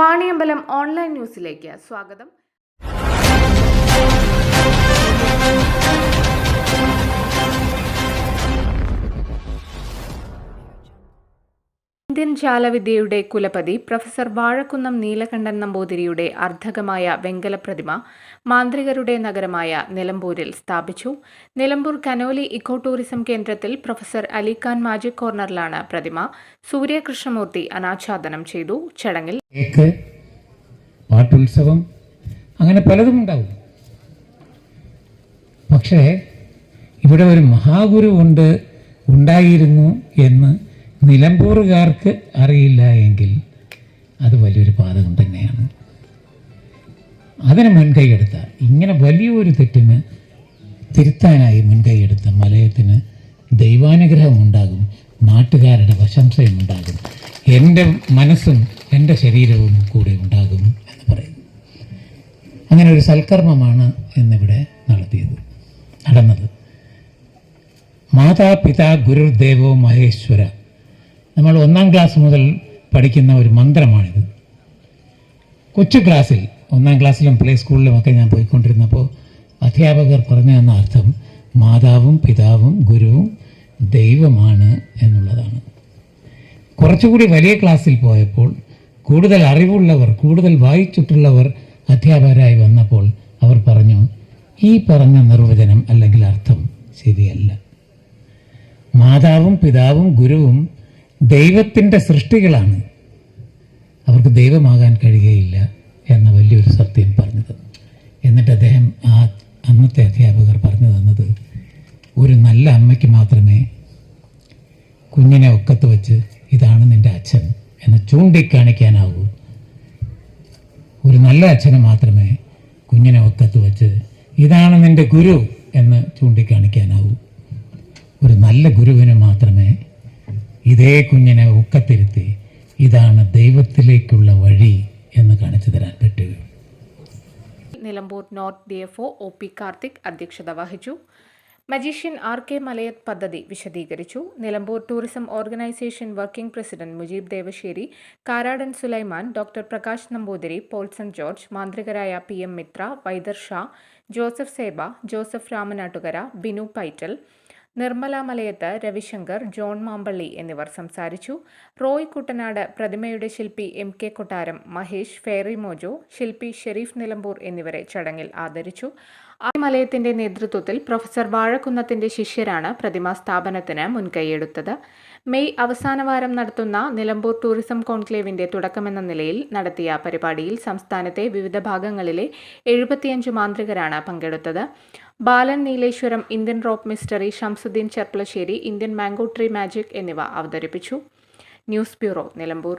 Vaniyambalam online ന്യൂസിലേക്ക് സ്വാഗതം. ജാലവിദ്യയുടെ കുലപതി പ്രൊഫസർ വാഴക്കുന്നം നീലകണ്ഠൻ നമ്പൂതിരിയുടെ അർദ്ധകമായ വെങ്കല പ്രതിമ മാന്ത്രികരുടെ നഗരമായ നിലമ്പൂരിൽ സ്ഥാപിച്ചു. നിലമ്പൂർ കനോലി ഇക്കോ ടൂറിസം കേന്ദ്രത്തിൽ പ്രൊഫസർ അലിഖാൻ മാജിക് കോർണറിലാണ് പ്രതിമ. സൂര്യകൃഷ്ണമൂർത്തി അനാച്ഛാദനം ചെയ്തു. ചടങ്ങിൽ പാട്ടുത്സവം അങ്ങനെ പലതും ഉണ്ടാവും. പക്ഷേ ഇവിടെ ഒരു മഹാഗുരു ഉണ്ട് ഉണ്ടായിരുന്നു എന്ന് നിലമ്പൂറുകാർക്ക് അറിയില്ല എങ്കിൽ അത് വലിയൊരു പാതകം തന്നെയാണ്. അതിന് മുൻകൈയെടുത്ത ഇങ്ങനെ വലിയൊരു തെറ്റിന് തിരുത്താനായി മുൻകൈയെടുത്ത മലയത്തിന് ദൈവാനുഗ്രഹം ഉണ്ടാകും നാട്ടുകാരുടെ പ്രശംസയും ഉണ്ടാകും എന്റെ മനസ്സും എന്റെ ശരീരവും കൂടെ ഉണ്ടാകും എന്ന് പറയുന്നു അങ്ങനെ ഒരു സൽക്കർമ്മമാണ് ഇന്നിവിടെ നടത്തിയത് നടന്നത്. മാതാപിതാ ഗുരുദേവോ മഹേശ്വര നമ്മൾ ഒന്നാം ക്ലാസ് മുതൽ പഠിക്കുന്ന ഒരു മന്ത്രമാണിത്. കൊച്ചു ക്ലാസ്സിൽ ഒന്നാം ക്ലാസ്സിലും പ്ലേ സ്കൂളിലും ഒക്കെ ഞാൻ പോയിക്കൊണ്ടിരുന്നപ്പോൾ അധ്യാപകർ പറഞ്ഞു തന്ന അർത്ഥം മാതാവും പിതാവും ഗുരുവും ദൈവമാണ് എന്നുള്ളതാണ്. കുറച്ചുകൂടി വലിയ ക്ലാസ്സിൽ പോയപ്പോൾ കൂടുതൽ അറിവുള്ളവർ കൂടുതൽ വായിച്ചിട്ടുള്ളവർ അധ്യാപകരായി വന്നപ്പോൾ അവർ പറഞ്ഞു ഈ പറഞ്ഞ നിർവചനം അല്ലെങ്കിൽ അർത്ഥം ശരിയല്ല. മാതാവും പിതാവും ഗുരുവും ദൈവത്തിന്റെ സൃഷ്ടികളാണ്. അവർക്ക് ദൈവമാകാൻ കഴിയുകയില്ല എന്ന വലിയൊരു സത്യം പറഞ്ഞത്. എന്നിട്ട് അദ്ദേഹം ആ അന്നത്തെ അധ്യാപകർ പറഞ്ഞു തന്നത് ഒരു നല്ല അമ്മയ്ക്ക് മാത്രമേ കുഞ്ഞിനെ ഒക്കത്ത് വെച്ച് ഇതാണ് നിന്റെ അച്ഛൻ എന്ന് ചൂണ്ടിക്കാണിക്കാനാവൂ. ഒരു നല്ല അച്ഛന് മാത്രമേ കുഞ്ഞിനെ ഒക്കത്ത് വെച്ച് ഇതാണ് നിന്റെ ഗുരു എന്ന് ചൂണ്ടിക്കാണിക്കാനാവൂ. ഒരു നല്ല ഗുരുവിന് മാത്രമേ ഇതേ കുഞ്ഞിനെ ഒക്കത്തിരുത്തി ഇതാണ് ദൈവത്തിലേക്കുള്ള വഴി എന്ന് കാണിച്ചു തരാൻ പറ്റുകയുള്ളൂ Nilambur north D F O P Karthik അധ്യക്ഷത വഹിച്ചു. മജീഷ്യൻ ആർ കെ മലയത് പദ്ധതി വിശദീകരിച്ചു. Nilambur tourism organisation working president Mujeeb Devassery Karadan Sulaiman doctor Prakash Namboothiri Paulson George മാന്ത്രികരായ P M Mithra Vaidar Shah Joseph Seba Joseph Ramanattukara Binu പൈറ്റൽ Nirmala Malayath Ravishankar John Mampally എന്നിവർ സംസാരിച്ചു. റോയ് കുട്ടനാട് പ്രതിമയുടെ ശില്പി M K കൊട്ടാരം Mahesh fairy mojo ശില്പി ഷെരീഫ് നിലമ്പൂർ എന്നിവരെ ചടങ്ങിൽ ആദരിച്ചു. മലയത്തിന്റെ നേതൃത്വത്തിൽ പ്രൊഫസർ വാഴക്കുന്നത്തിന്റെ ശിഷ്യരാണ് പ്രതിമാ സ്ഥാപനത്തിന് മുൻകൈയെടുത്തത്. മെയ് അവസാന വാരം നടത്തുന്ന നിലമ്പൂർ ടൂറിസം കോൺക്ലേവിന്റെ തുടക്കമെന്ന നിലയിൽ നടത്തിയ പരിപാടിയിൽ സംസ്ഥാനത്തെ വിവിധ ഭാഗങ്ങളിലെ എഴുപത്തിയഞ്ച് മാന്ത്രികരാണ് പങ്കെടുത്തത്. Balan Nileshwaram Indian rope mystery Shamsuddin Cherpulassery Indian mango tree magic എന്നിവ അവതരിപ്പിച്ചു. News bureau Nilambur.